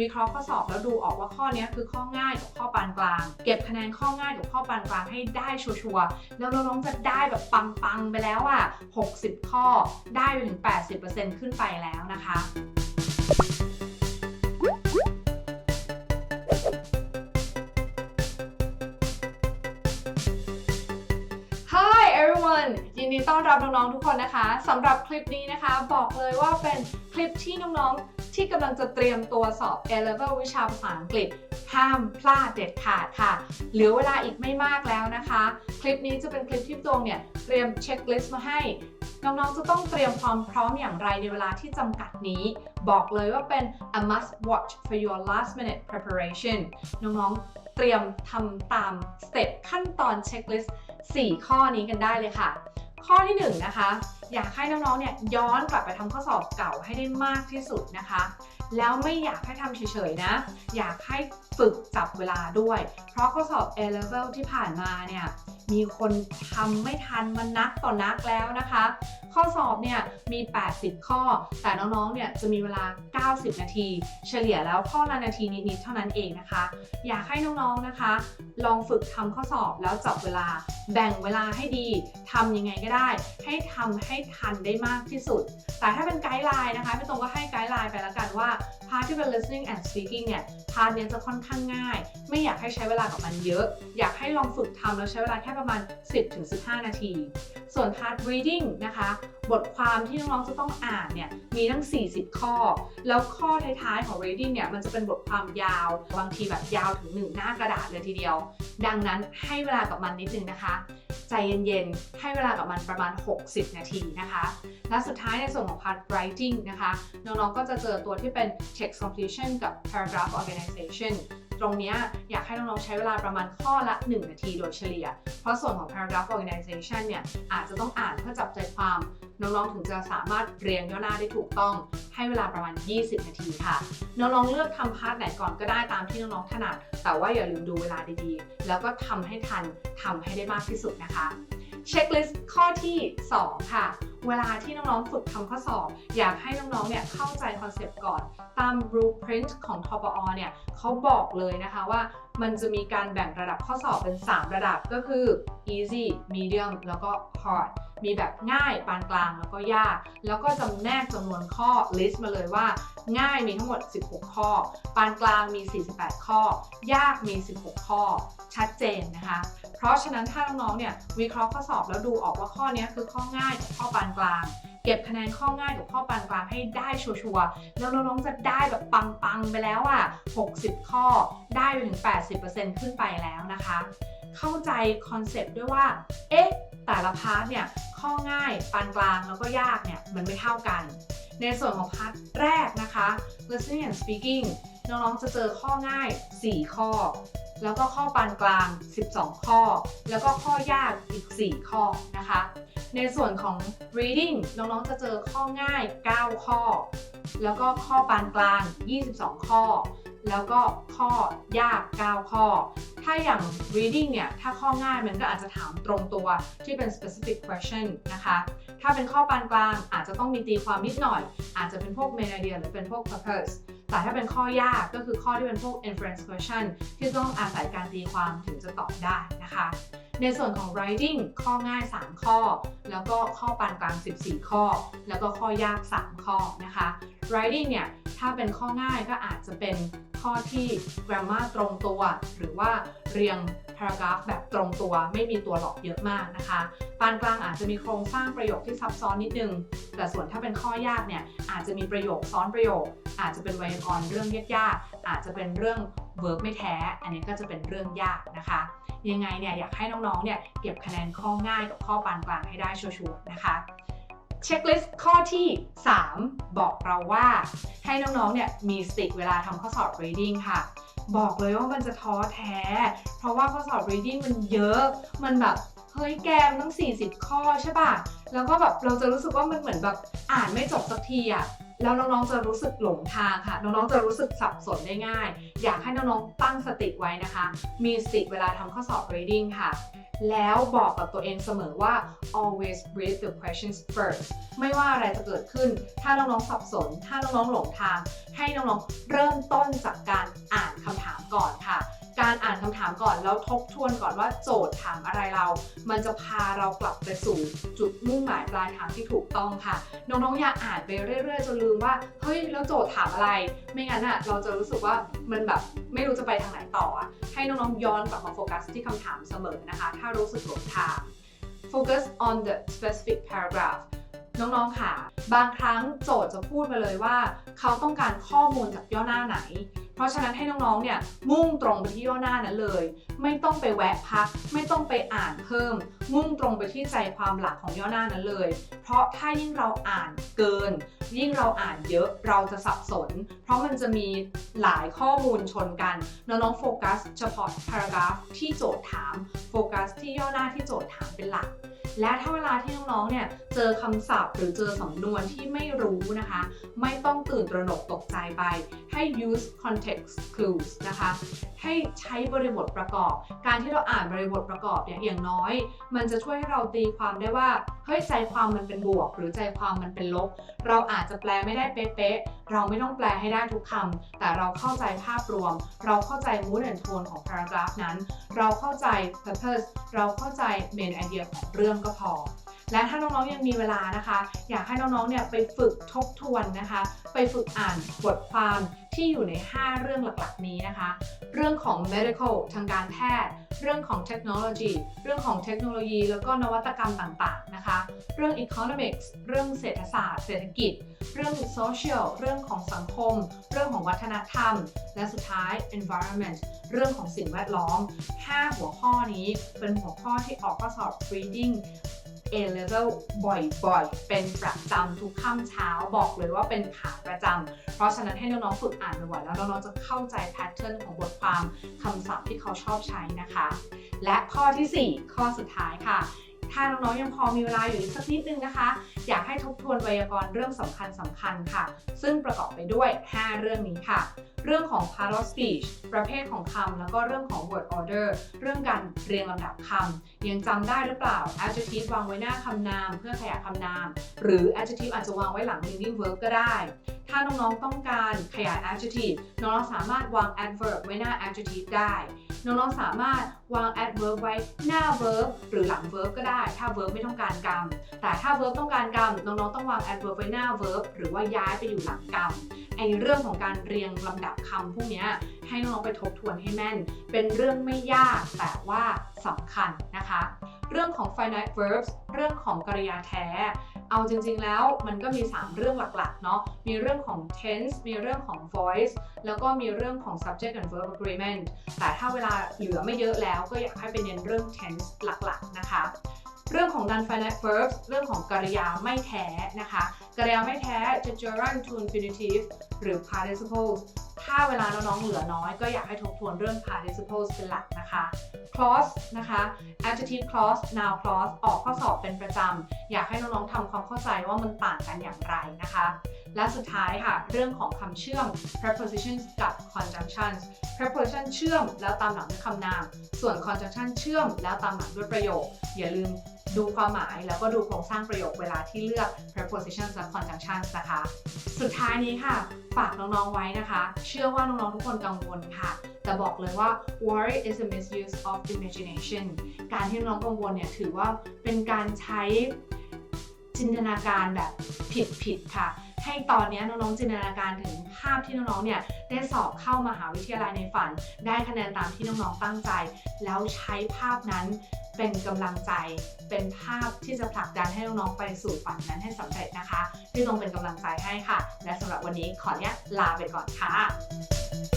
วิเคราะห์ข้อสอบแล้วดูออกว่าข้อนี้คือข้อง่ายกับข้อปานกลาง เก็บคะแนนข้อง่ายกับข้อปานกลางให้ได้ชัวร์ๆแล้วน้องๆจะได้แบบปังๆไปแล้วอะ60 ข้อได้ไปถึง 80%ขึ้นไปแล้วนะคะ Hi everyone ยินดีต้อนรับน้องๆทุกคนนะคะสำหรับคลิปนี้นะคะ บอกเลยว่าเป็นคลิปที่น้องๆ ที่กำลังจะเตรียมตัวสอบ A Level วิชาภาษาอังกฤษ ห้ามพลาดเด็ดขาดค่ะ เหลือเวลาอีกไม่มากแล้วนะคะ คลิปนี้จะเป็นคลิปที่ตวงเนี่ยเตรียมเช็คลิสต์มาให้น้องๆ จะต้องเตรียมความพร้อมอย่างไรในเวลาที่จำกัดนี้ บอกเลยว่าเป็น a must watch for your last minute preparation น้องๆ เตรียมทำตามสเต็ปขั้นตอนเช็คลิสต์4ข้อนี้กันได้เลยค่ะ ข้อที่ 1 นะคะ อยากให้น้องๆเนี่ยย้อนกลับไปทำข้อสอบเก่าให้ได้มากที่สุดนะคะ แล้วไม่อยากให้ทำเฉยๆนะ อยากให้ฝึกจับเวลาด้วย เพราะข้อสอบ A level ที่ผ่านมาเนี่ยมีคนทำไม่ทันมานักต่อนักแล้วนะคะ ข้อสอบเนี่ยมี 80 ข้อ แต่น้องๆ เนี่ยจะมีเวลา 90 นาที เฉลี่ยแล้วข้อละนาทีนิดๆ เท่านั้นเองนะคะ อยากให้น้องๆ นะคะ ลองฝึกทำข้อสอบแล้วจับเวลา แบ่งเวลาให้ดีทำยังไงก็ได้ ให้ทำให้ทันได้มากที่สุด แต่ถ้าเป็นไกด์ไลน์นะคะพี่ตรงก็ให้ไกด์ไลน์ไปแล้วกันว่าาร์ทที่เป็น listening and speaking เนี่ย พาร์ทเนี้ยจะค่อนข้างง่าย ไม่อยากให้ใช้เวลากับมันเยอะ อยากให้ลองฝึกทำแล้วใช้เวลาแค่ประมาณ 10-15 นาที ส่วนพาร์ท reading นะคะ บทความที่น้องๆจะต้องอ่านเนี่ย มีทั้ง 40 ข้อ แล้วข้อท้ายๆของ reading เนี่ย มันจะเป็นบทความยาว บางทีแบบยาวถึง 1 หน้ากระดาษเลยทีเดียว ดังนั้นให้เวลากับมันนิดนึงนะคะ ใจเย็นๆ ให้เวลากับมันประมาณ 60 นาทีนะคะ และสุดท้ายในส่วนของ part writing นะคะ น้องๆ ก็จะเจอตัวที่เป็น text completion กับ paragraph organization ตรงนี้อยากให้น้องๆใช้เวลาประมาณข้อละ 1 นาทีโดยเฉลี่ย เพราะส่วนของ paragraph organization เนี่ยอาจจะต้องอ่านเพื่อจับใจความน้องๆ ถึงจะสามารถเรียงย่อหน้าได้ถูกต้อง ให้เวลาประมาณ 20 นาทีค่ะ น้องๆ เลือกทำพาร์ทไหนก่อนก็ได้ตามที่น้องๆ ถนัด แต่ว่าอย่าลืมดูเวลาดีๆ แล้วก็ทำให้ทันทำให้ได้มากที่สุดนะคะ เช็คลิสต์ข้อที่ 2 ค่ะ เวลาที่น้องๆฝึกทำข้อสอบ อยากให้น้องๆเนี่ยเข้าใจคอนเซปต์ก่อน ตาม blueprint ของทปอเนี่ยเขาบอกเลยนะคะว่ามันจะมีการแบ่งระดับข้อสอบเป็น 3 ระดับก็คือ easy medium แล้วก็ hard มีแบบง่ายปานกลางแล้วก็ยาก แล้วก็จำแนกจำนวนข้อ list มาเลยว่า ง่ายมีทั้งหมด 16 ข้อ ปานกลางมี 48 ข้อ ยากมี 16 ข้อ ชัดเจนนะคะ เพราะฉะนั้นถ้าน้องๆเนี่ยวิเคราะห์ข้อสอบแล้วดูออกว่าข้อนี้คือข้อง่ายกับข้อปานกลางเก็บคะแนนข้อง่ายกับข้อปานกลางให้ได้ชัวร์ๆ แล้วน้องๆจะได้แบบปังๆ ไปแล้วอะ 60 ข้อ ได้ไปถึง 80%ขึ้นไปแล้วนะคะ เข้าใจคอนเซปต์ด้วยว่า เอ๊ะ แต่ละพาร์ทเนี่ยข้อง่ายปานกลางแล้วก็ยากเนี่ยมันไม่เท่ากัน ในส่วนของพาร์ทแรกนะคะ listening and speaking น้องๆจะเจอข้อง่าย 4 ข้อ แล้วก็ข้อปานกลาง 12 ข้อ แล้วก็ข้อยากอีก 4 ข้อนะคะ ในส่วนของ reading น้องๆจะเจอข้อง่าย 9 ข้อ แล้วก็ข้อปานกลาง 22 ข้อ แล้วก็ข้อยาก 9 ข้อ ถ้าอย่าง reading เนี่ย ถ้าข้อง่ายมันก็อาจจะถามตรงตัวที่เป็น specific question นะคะ ถ้าเป็นข้อปานกลางอาจจะต้องมีตีความนิดหน่อย อาจจะเป็นพวก main idea หรือเป็นพวก purpose แต่ถ้าเป็นข้อยากก็คือข้อที่เป็นพวก inference question ที่ต้องอาศัยการตีความถึงจะตอบได้นะคะ ในส่วนของ writing ข้อง่าย 3 ข้อ แล้วก็ข้อปานกลาง 14 ข้อ แล้วก็ข้อยาก 3 ข้อนะคะ writing เนี่ยถ้าเป็นข้อง่ายก็อาจจะเป็นข้อที่ grammar ตรงตัว หรือว่าเรียง paragraph แบบตรงตัวไม่มีตัวหลอกเยอะมากนะคะ ปานกลางอาจจะมีโครงสร้างประโยคที่ซับซ้อนนิดนึง แต่ส่วนถ้าเป็นข้อยากเนี่ยอาจจะมีประโยคซ้อนประโยค อาจจะเป็นไวยากรณ์เรื่องยากๆอาจจะเป็นเรื่อง verb ไม่แท้ อันนี้ก็จะเป็นเรื่องยากนะคะ ยังไงเนี่ยอยากให้น้องๆเนี่ยเก็บคะแนนข้อง่ายกับข้อปานกลางให้ได้ชัวร์ๆนะคะ เช็คลิสต์ข้อที่ 3 บอกเราว่าให้น้องๆ เนี่ยมีสติเวลาทำข้อสอบ reading ค่ะ บอกเลยว่ามันจะท้อแท้ เพราะว่าข้อสอบ reading มันเยอะ มันแบบเฮ้ยแกมตั้ง40 ข้อใช่ป่ะ แล้วก็แบบเราจะรู้สึกว่ามันเหมือนแบบอ่านไม่จบสักทีอะแล้วน้องๆ จะรู้สึกหลงทางค่ะ น้องๆ จะรู้สึกสับสนได้ง่าย อยากให้น้องๆ ตั้งสติไว้นะคะ มีสติเวลาทำข้อสอบ reading ค่ะ แล้วบอกกับตัวเองเสมอว่า always read the questions first ไม่ว่าอะไรจะเกิดขึ้น ถ้าน้องๆสับสน ถ้าน้องๆหลงทาง ให้น้องๆเริ่มต้นจากการอ่านคำถามก่อนค่ะ การอ่านคำถามก่อนแล้วทบทวนก่อนว่าโจทย์ถามอะไรเรา มันจะพาเรากลับไปสู่จุดมุ่งหมายปลายทางที่ถูกต้องค่ะ น้องๆอย่าอ่านไปเรื่อยๆจนลืมว่าเฮ้ยแล้วโจทย์ถามอะไร ไม่งั้นอะเราจะรู้สึกว่ามันแบบไม่รู้จะไปทางไหนต่ออะให้น้องๆย้อนกลับมาโฟกัสที่คำถามเสมอนะคะ ถ้ารู้สึกหลงทาง focus on the specific paragraph น้องๆ ค่ะ บางครั้งโจทย์จะพูดมาเลยว่า เขาต้องการข้อมูลจากย่อหน้าไหน เพราะฉะนั้นให้น้องๆ เนี่ยมุ่งตรงไปที่ย่อหน้านั้นเลย ไม่ต้องไปแวะพัก ไม่ต้องไปอ่านเพิ่ม มุ่งตรงไปที่ใจความหลักของย่อหน้านั้นเลย เพราะถ้ายิ่งเราอ่านเกิน ยิ่งเราอ่านเยอะเราจะสับสน เพราะมันจะมีหลายข้อมูลชนกันน้องๆโฟกัสเฉพาะ paragraph ที่โจทย์ถามโฟกัสที่ย่อหน้าที่โจทย์ถามเป็นหลัก และถ้าเวลาที่น้องๆ เนี่ย เจอคำศัพท์ หรือเจอสำนวนที่ไม่รู้นะคะ ไม่ต้องตื่นตระหนกตกใจไป ให้ use context clues นะคะ ให้ใช้บริบทประกอบ การที่เราอ่านบริบทประกอบเนี่ยอย่างน้อย มันจะช่วยให้เราตีความได้ว่า เฮ้ยใจความมันเป็นบวก หรือใจความมันเป็นลบ เราอาจจะแปลไม่ได้เป๊ะๆ เราไม่ต้องแปลให้ได้ทุกคำ แต่เราเข้าใจภาพรวม เราเข้าใจ mood and tone ของ paragraph นั้น เราเข้าใจ purpose เราเข้าใจ main idea ของเรื่องก็พอ และถ้าน้องๆยังมีเวลานะคะ อยากให้น้องๆเนี่ยไปฝึกทบทวนนะคะ ไปฝึกอ่านบทความที่อยู่ใน 5 เรื่องหลักๆ นี้นะคะ เรื่องของ medical ทางการแพทย์ เรื่องของ technology เรื่องของเทคโนโลยี แล้วก็นวัตกรรมต่างๆ นะคะ เรื่อง economics เรื่องเศรษฐศาสตร์ เศรษฐกิจ เรื่อง social เรื่องของสังคม เรื่องของวัฒนธรรม และสุดท้าย environment เรื่องของสิ่งแวดล้อม 5 หัวข้อนี้เป็นหัวข้อที่ออกข้อสอบ reading A level บ่อยๆ เป็นประจำทุกค่ำเช้าบอกเลยว่าเป็นขาประจำ เพราะฉะนั้นให้น้องๆฝึกอ่านบ่อยๆแล้วน้องๆจะเข้าใจแพทเทิร์นของบทความคำศัพท์ที่เขาชอบใช้นะคะ และข้อทีสี่4 ข้อสุดท้ายค่ะ ถ้าน้องๆยังพอมีเวลาอยู่อีกสักนิดนึงนะคะ อยากให้ทบทวนไวยากรณ์เรื่องสำคัญสำคัญๆค่ะ ซึ่งประกอบไปด้วย 5 เรื่องนี้ค่ะ เรื่องของ part of speech ประเภทของคำแล้วก็เรื่องของ word order เรื่องการเรียงลำดับคำยังจำได้หรือเปล่า adjective วางไว้หน้าคำนาม เพื่อขยายคำนาม หรือ adjective อาจจะวางไว้หลัง leading verb ก็ได้ ถ้าน้องๆต้องการขยาย adjective น้องๆสามารถวาง adverb ไว้หน้า adjective ได้ น้องๆสามารถวาง adverb ไว้หน้า verb หรือหลัง verb ก็ได้ ถ้า verb ไม่ต้องการกรรม แต่ถ้า verb ต้องการกรรมน้องๆต้องวาง adverb ไว้หน้า verb หรือว่าย้ายไปอยู่หลังกรรมไอเรื่องของการเรียงลำดับคำพวกนี้ให้น้องๆไปทบทวนให้แม่น เป็นเรื่องไม่ยากแต่ว่าสำคัญนะคะ เรื่องของ finite verbs เรื่องของกริยาแท้ เอาจริง ๆ แล้วมันก็มี 3 เรื่องหลักๆ เนาะ มีเรื่องของ tense มีเรื่องของ voice แล้วก็มีเรื่องของ subject and verb agreement แต่ถ้าเวลาเหลือไม่เยอะแล้วก็อยากให้ไปเน้นเรื่อง tense หลักๆ นะคะ เรื่องของ non-finite verbs เรื่องของกริยาไม่แท้นะคะ กริยาไม่แท้จะ gerund to infinitive หรือ participle ถ้าเวลาน้องๆเหลือน้อย ก็อยากให้ทบทวนเรื่อง participles เป็นหลักนะคะ clause นะคะ adjective clause noun clause ออกข้อสอบเป็นประจำ อยากให้น้องๆทำความเข้าใจว่ามันต่างกันอย่างไรนะคะ และสุดท้ายค่ะเรื่องของคำเชื่อม prepositions กับ conjunctions preposition เชื่อมแล้วตามหลังด้วยคำนาม ส่วน conjunction เชื่อมแล้วตามหลังด้วยประโยค อย่าลืม ดูความหมายแล้วก็ดูโครงสร้างประโยคเวลาที่เลือก prepositions และ conjunctions นะคะ สุดท้ายนี้ค่ะ ฝากน้องๆไว้นะคะ เชื่อว่าน้องๆทุกคนกังวลค่ะ แต่บอกเลยว่า worry is a misuse of imagination การที่น้องกังวลเนี่ยถือว่าเป็นการใช้จินตนาการแบบผิดๆค่ะ ให้ตอนนี้น้องๆจินตนาการถึงภาพที่น้องๆเนี่ยได้สอบเข้ามหาวิทยาลัยในฝัน ได้คะแนนตามที่น้องๆตั้งใจ แล้วใช้ภาพนั้นเป็นกำลังใจ เป็นภาพที่จะผลักดันให้น้องๆไปสู่ฝันนั้นให้สำเร็จนะคะที่ตรงเป็นกำลังใจให้ค่ะ และสำหรับวันนี้ขอเนี้ยลาไปก่อนค่ะ